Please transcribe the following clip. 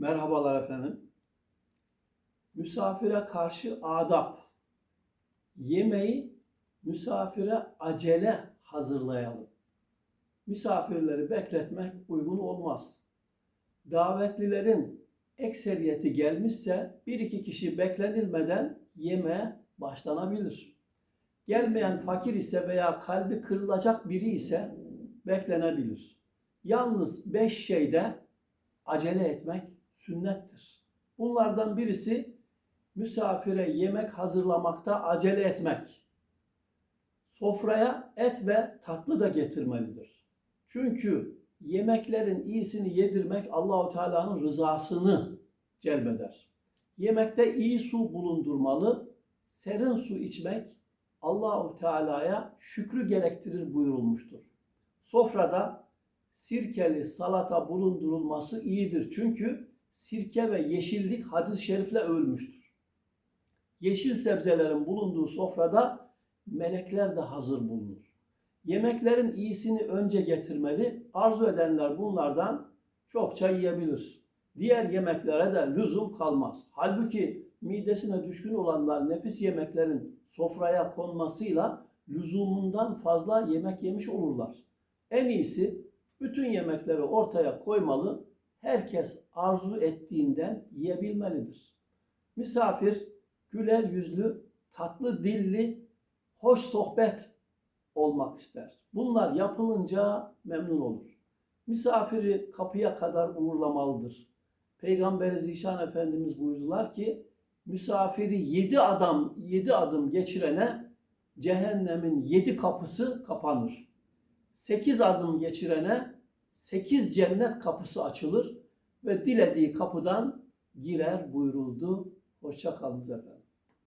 Merhabalar efendim. Misafire karşı adap. Yemeği misafire acele hazırlayalım. Misafirleri bekletmek uygun olmaz. Davetlilerin ekseriyeti gelmişse bir iki kişi beklenilmeden yemeğe başlanabilir. Gelmeyen fakir ise veya kalbi kırılacak biri ise beklenebilir. Yalnız beş şeyde acele etmek sünnettir. Bunlardan birisi misafire yemek hazırlamakta acele etmek. Sofraya et ve tatlı da getirmelidir. Çünkü yemeklerin iyisini yedirmek Allahu Teala'nın rızasını celbeder. Yemekte iyi su bulundurmalı, serin su içmek Allahu Teala'ya şükrü gerektirir buyurulmuştur. Sofrada sirkeli salata bulundurulması iyidir. Çünkü sirke ve yeşillik hadis-i şerifle övülmüştür. Yeşil sebzelerin bulunduğu sofrada melekler de hazır bulunur. Yemeklerin iyisini önce getirmeli. Arzu edenler bunlardan çokça yiyebilir. Diğer yemeklere de lüzum kalmaz. Halbuki midesine düşkün olanlar nefis yemeklerin sofraya konmasıyla lüzumundan fazla yemek yemiş olurlar. En iyisi bütün yemekleri ortaya koymalı, herkes arzu ettiğinden yiyebilmelidir. Misafir güler yüzlü, tatlı dilli, hoş sohbet olmak ister. Bunlar yapılınca memnun olur. Misafiri kapıya kadar uğurlamalıdır. Peygamberi Zişan Efendimiz buyurdular ki, misafiri yedi adam, yedi adım geçirene cehennemin yedi kapısı kapanır. Sekiz adım geçirene sekiz cennet kapısı açılır ve dilediği kapıdan girer buyuruldu. Hoşça kalınız efendim.